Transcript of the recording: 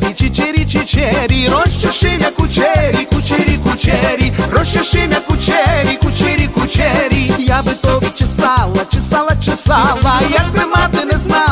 чечері, чечері, чечері, розчешив кучері, кучері, кучері, розчешив як кучері, кучері, кучері, я би тобі чесала, чесала, чесала, як би мати не знала.